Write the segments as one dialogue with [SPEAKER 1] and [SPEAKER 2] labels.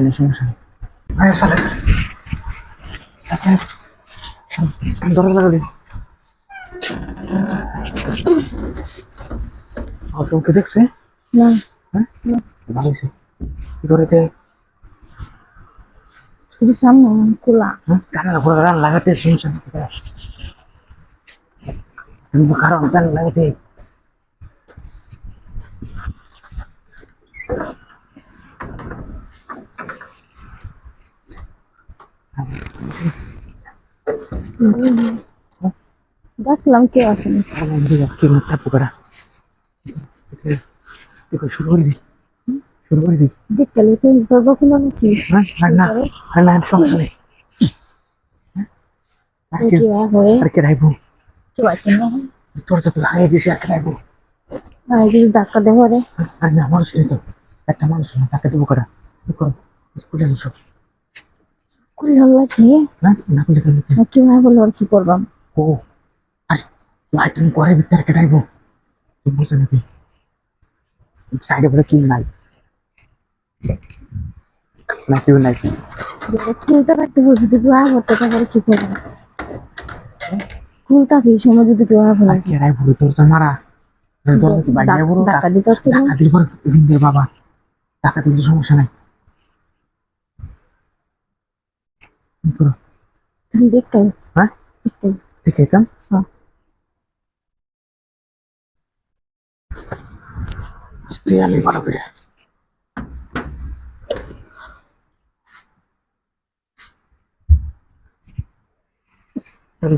[SPEAKER 1] ভয় নেই সমস্যা নেই হ্যাঁ চলে আচ্ছা দরজা লাগা দিন অশোককে দেখছে
[SPEAKER 2] না
[SPEAKER 1] হ্যাঁ ভালো হয়েছে কি করে দেয়
[SPEAKER 2] শুধু সামনে খোলা
[SPEAKER 1] হ্যাঁ কানে ঘোরা রান লাগাতে সমস্যা নেই কিন্তু কারণ কান লাগাতে
[SPEAKER 2] দেখলাম কেউ আসেনি
[SPEAKER 1] কি মাথা পোকারা শুরু করে দিই শুরু করে দিই
[SPEAKER 2] দেখতে লোকে দরজা খোলা নাকি
[SPEAKER 1] হ্যাঁ আর না না কে
[SPEAKER 2] কি
[SPEAKER 1] কে
[SPEAKER 2] না
[SPEAKER 1] তোর তো লাগাই দিয়েছি আর কে রাখব
[SPEAKER 2] আর যদি ধাক্কা দেবো রে
[SPEAKER 1] আর না তো। একটা মানুষ না তাকে দেবো করা কি স্কুলে এসো।
[SPEAKER 2] খুলে লাগে
[SPEAKER 1] হ্যাঁ না করলে কেন
[SPEAKER 2] কেউ না বললে আর কি করবাম
[SPEAKER 1] ও আরে ভাই তুমি পরে ভিতরে কেটাইবো। তুমি বুঝো নাকি? সাইডে বলে কি নাই। না কেউ নাই।
[SPEAKER 2] খুলতে পারতে কি করব? খুলতাছি এই সময় যদি কেউ আবার
[SPEAKER 1] আর কেরাই ভুলে তোর তো মারা। তোর কি বড়
[SPEAKER 2] না
[SPEAKER 1] টাকা বাবা। টাকা সমস্যা নাই। mikro
[SPEAKER 2] dikai
[SPEAKER 1] hah dikai dikai kan ah Istriani para pria.
[SPEAKER 2] Sorry,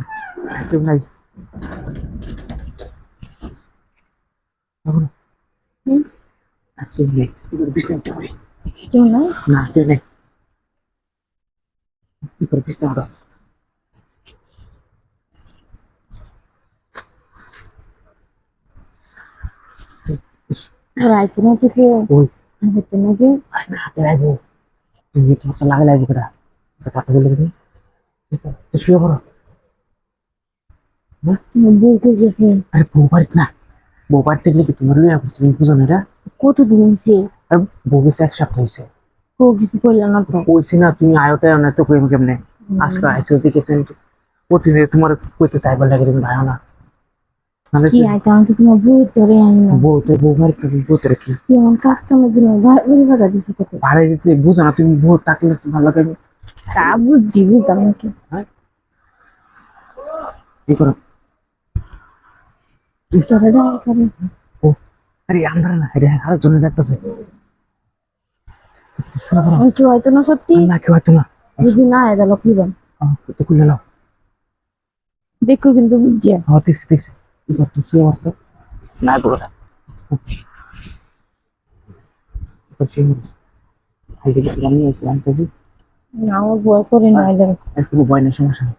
[SPEAKER 1] itu iya. lagi. Apa? Hmm? Aku ini,
[SPEAKER 2] ini, bisnis
[SPEAKER 1] teori. Jangan. Nah, jangan. ఇక్కడ తీసుకుంటా रायचना
[SPEAKER 2] तिथे भेटना की हाताला आहे
[SPEAKER 1] तुम्ही
[SPEAKER 2] तुमचा लागला
[SPEAKER 1] आहे तिकडा पाठवलं तुम्ही पिशवी बरं बोलतेच असेल अरे बोबारीत ना बोबारीत तिकडे की तुम्हाला या पुढचं पूजन
[SPEAKER 2] आहे का कोण
[SPEAKER 1] तू दिनशी अरे बोगीचा एक शब्द आहे কি তোমার
[SPEAKER 2] ও কিছু করলাম না তো।
[SPEAKER 1] কইছি না তুমি আয়োটাই না তো কইম কেমনে? আজকে আইসে ওদিকে প্রতিদিন তোমার কইতে চাইবার লাগে তুমি ভাইও না।
[SPEAKER 2] কি
[SPEAKER 1] কি-
[SPEAKER 2] আইতে আমি তো তোমার বউ ধরে আনি না।
[SPEAKER 1] বউ তো বউ বাড়িতে বউ তোর কি
[SPEAKER 2] তুই আমার কাজ দিন বাড়ি ভাড়া দিছো তোকে।
[SPEAKER 1] ভাড়া দিতে বুঝো না তুমি বউ থাকলে তো ভালো লাগে
[SPEAKER 2] তা বুঝছি বুঝতাম নাকি
[SPEAKER 1] কি। করো?
[SPEAKER 2] ডাল করে
[SPEAKER 1] ও আরে আমরা না আরে আরও জন্য দেখতেছে।
[SPEAKER 2] কেউ হয়তো না সত্যি?
[SPEAKER 1] না কেউ হয়তো না।
[SPEAKER 2] যদি না এ তাহলে খুলবেন।
[SPEAKER 1] তো খুলে নাও।
[SPEAKER 2] দেখো কিন্তু বুঝছি
[SPEAKER 1] হ্যাঁ দেখছি দেখছি। কি করতো সে অবস্থা? না পুরো আমি এসে আনতেছি
[SPEAKER 2] না আমার ভয় করে না এলে
[SPEAKER 1] একটু ভয় নেই সমস্যা নেই।